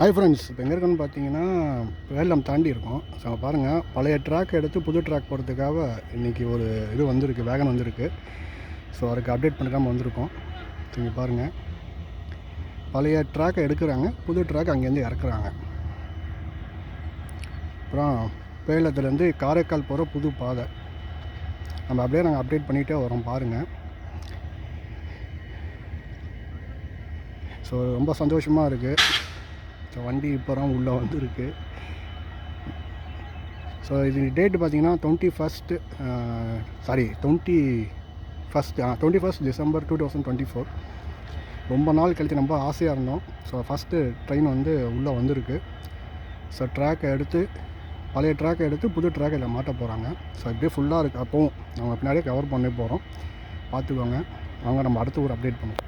Hi friends இப்போ எங்கே இருக்குன்னு பார்த்தீங்கன்னா வேலம் தாண்டி இருக்கோம் ஸோ பாருங்கள் பழைய ட்ராக் எடுத்து புது ட்ராக் போகிறதுக்காக இன்றைக்கி ஒரு இது வந்திருக்கு வேகன் வந்திருக்கு. ஸோ அதுக்கு அப்டேட் பண்ணிக்காமல் வந்திருக்கோம். ஸோ இங்கே பாருங்கள் பழைய ட்ராக்கை எடுக்கிறாங்க புது ட்ராக் அங்கேருந்து இறக்குறாங்க. அப்புறம் பேலத்துலேருந்து காரைக்கால் போகிற புது பாதை. நம்ம அப்படியே நாங்கள் அப்டேட் பண்ணிகிட்டே வரோம் பாருங்கள் ஸோ ரொம்ப சந்தோஷமாக இருக்குது ஸோ வண்டி இப்போ தான் உள்ளே வந்திருக்கு. ஸோ இது டேட்டு பார்த்தீங்கன்னா twenty first sorry twenty first twenty first December two thousand twenty four ரொம்ப நாள் கழித்து ரொம்ப ஆசையாக இருந்தோம். ஸோ ஃபஸ்ட்டு ட்ரெயின் வந்து உள்ளே வந்திருக்கு. ஸோ ட்ராக்கை எடுத்து பழைய ட்ராக்கை எடுத்து புது ட்ராக் இதில் மாட்ட போகிறாங்க. ஸோ இப்படியே ஃபுல்லாக இருக்குது அப்போவும் நம்ம பின்னாடியே கவர் பண்ணி போகிறோம். பார்த்துக்கோங்க. அவங்க நம்ம அடுத்து ஒரு அப்டேட் பண்ணுவோம்.